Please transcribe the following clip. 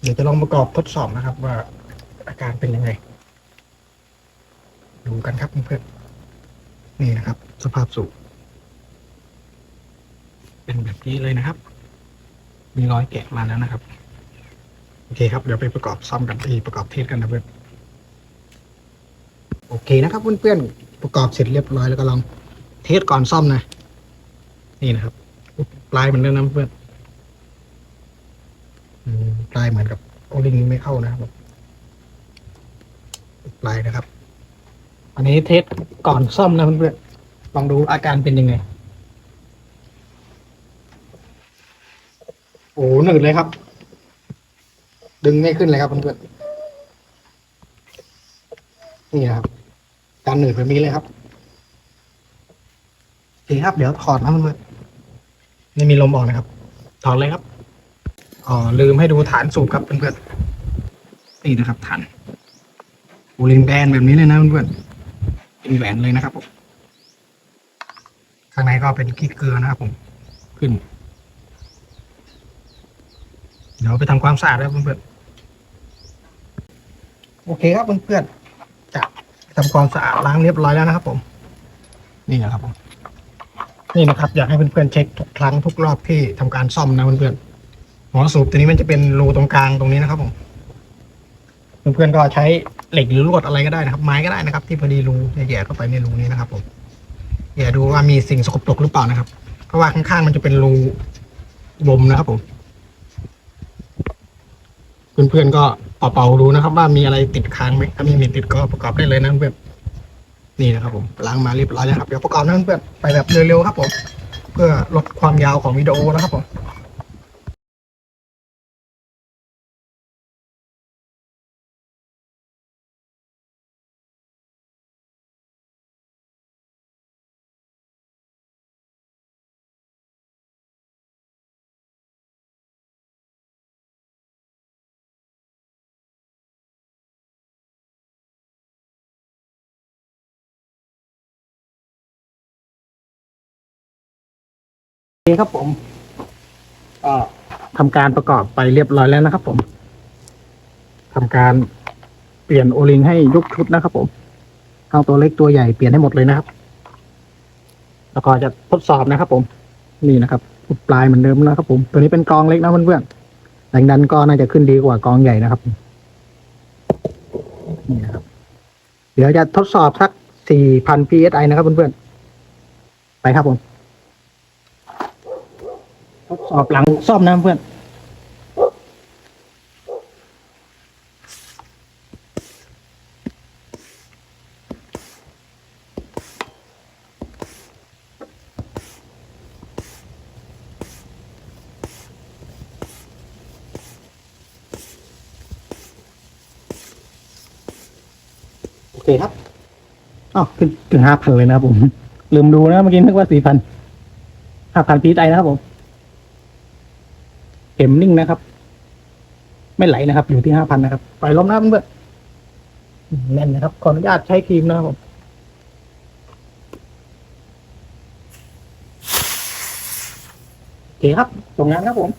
เดี๋ยวจะลองประกอบทดสอบนะครับ ว่าอาการเป็นยังไง ดูกันครับเพื่อนๆนี่นะครับ สภาพสูบเป็นแบบนี้เลยนะครับ มีรอยแกะมาแล้วนะครับ โอเคครับ เดี๋ยวไปประกอบซ่อมกันที่ประกอบเทสกันนะเพื่อนโอเคนะครับเพื่อนๆประกอบเสร็จเรียบร้อยแล้วก็ลองเทสก่อนซ่อมนะ นี่นะครับปลายเหมือนเดิมนะเพื่อน อืมปลายเหมือนกับโอลิงไม่เข้านะครับปลายนะครับ อันนี้เทสก่อนซ่อมนะเพื่อนๆลองดูอาการเป็นยังไง โอ้หนืดเลยครับ ดึงไม่ขึ้นเลยครับเพื่อนๆนี่นะครับ การหนืดแบบนี้เลยครับโอเคครับ เดี๋ยวถอดนะเพื่อนๆไม่มีลมออกนะครับ ถอดเลยครับ อ๋อลืมให้ดูฐานสูบครับเพื่อนๆนี่นะครับฐานบูลินแบนแบบนี้เลยนะเพื่อนๆเป็นแหวนเลยนะครับผมข้างในก็เป็นขี้เกลือนะครับผมขึ้น เดี๋ยวไปทำความสะอาดแล้วเพื่อนๆโอเคครับเพื่อนๆจะทำความสะอาดล้างเรียบร้อยแล้วนะครับผม นี่นะครับผมนี่นะครับ อยากให้เพื่อนๆเช็คทุกครั้งทุกรอบที่ทำการซ่อมนะเพื่อนๆ หัวสูบตัวนี้มันจะเป็นรูตรงกลางตรงนี้นะครับผมเพื่อนๆก็ใช้เหล็กหรือลวดอะไรก็ได้นะครับ ไม้ก็ได้นะครับ ที่พอดีรูแย่เข้าไปในรูนี้นะครับ ผมอย่าดูว่ามีสิ่งสกปรกหรือเปล่านะครับ เพราะว่าข้างๆมันจะเป็นรูลมนะครับ ผม เพื่อนๆก็เป่าๆดูนะครับ ว่ามีอะไรติดค้างไหมถ้าไม่มีติดก็ประกอบได้เลยนะเพื่อนนี่นะครับผมล้างมาเรียบร้อยแล้วครับเดี๋ยวประกอบนะเพื่อนไปแบบเร็วๆครับผมเพื่อลดความยาวของวิดีโอนะครับผม โอเครับผมก็ทำการประกอบไปเรียบร้อยแล้วนะครับ ผมทำการเปลี่ยนโอลิงให้ยุกชุดนะครับ ผมทั้งตัวเล็กตัวใหญ่เปลี่ยนให้หมดเลยนะครับ แล้วก็จะทดสอบนะครับ ผม นี่นะครับุดปลายเหมือนเดิมนะครับ ผม ตัวนี้เป็นกองเล็กนะเพื่อนๆแรงดันก็น่าจะขึ้นดีกว่ากองใหญ่นะครับนี่นะครับ เดี๋ยวจะทดสอบสัก 4,000 psi นะครับเพื่อนๆไปครับผม ทดสอบหลังซ่อมนะเพื่อนโอเคครับอ้าวขึ้นถึงห้าพันเลยนะครับผม ลืมดูนะเมื่อกี้นึกว่าสี่พันห้าพันพีไอนะครับผม ข็มนิ่งนะครับ ไม่ไหลนะครับ อยู่ที่ห้าพันนะครับไปล้อยลมนะเพื่อนแน่นนะครับ ขออนุญาตใช้ครีมนะครับผมโอเคครับตรงงานครับผม